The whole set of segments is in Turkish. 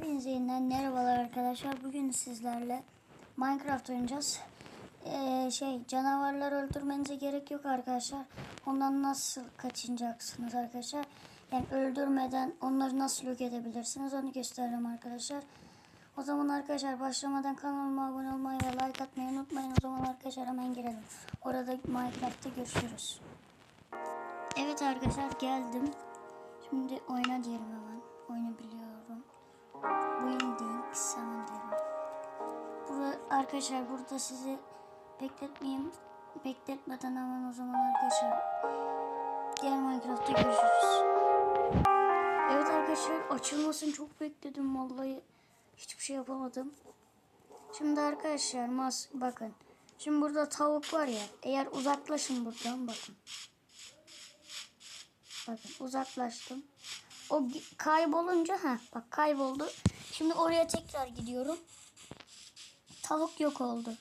Hepinize yeniden merhabalar arkadaşlar. Bugün sizlerle Minecraft oynayacağız. Ee, şey canavarları öldürmenize gerek yok arkadaşlar. Ondan nasıl kaçınacaksınız arkadaşlar? Yani öldürmeden onları nasıl yok edebilirsiniz onu göstereceğim arkadaşlar. O zaman arkadaşlar başlamadan kanalıma abone olmayı ve like atmayı unutmayın. O zaman arkadaşlar hemen girelim. Orada Minecraft'ta görüşürüz. Evet arkadaşlar geldim. Şimdi oyna diyelim hemen. Arkadaşlar burada sizi bekletmeyeyim. Bekletmeden hemen o zaman arkadaşlar diğer Minecraft'ta görüşürüz. Evet arkadaşlar açılmasını çok bekledim vallahi. Hiçbir şey yapamadım. Şimdi arkadaşlar mas bakın. Şimdi burada tavuk var ya. Eğer uzaklaşın buradan bakın. Bakın uzaklaştım. O kaybolunca ha bak kayboldu. Şimdi oraya tekrar gidiyorum. Tavuk yok oldu.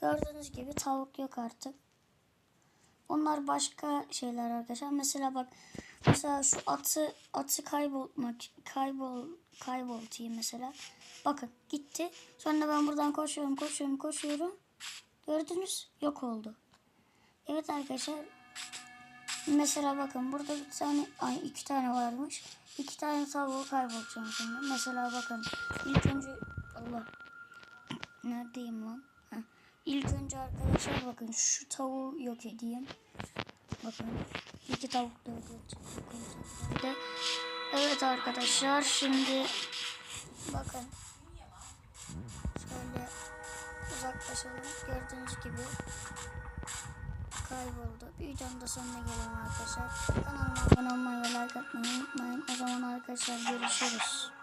Gördüğünüz gibi tavuk yok artık. Onlar başka şeyler arkadaşlar. Mesela bak mesela şu atı atı kayboltmak kaybol kayboltayım mesela. Bakın gitti. Sonra ben buradan koşuyorum koşuyorum koşuyorum. Gördünüz yok oldu. Evet arkadaşlar Mesela bakın burada bir tane, ay iki tane varmış. İki tane tavuğu kaybolacağım şimdi. Mesela bakın ilk önce Allah neredeyim lan? Heh. İlk önce arkadaşlar bakın şu tavuğu yok edeyim. Bakın iki tavuk da yok. Evet arkadaşlar şimdi bakın şöyle uzaklaşalım. Gördüğünüz gibi kayboldu. Bir videonun da sonuna gelelim arkadaşlar. Kanalıma abone olmayı ve like atmayı unutmayın. O zaman arkadaşlar görüşürüz.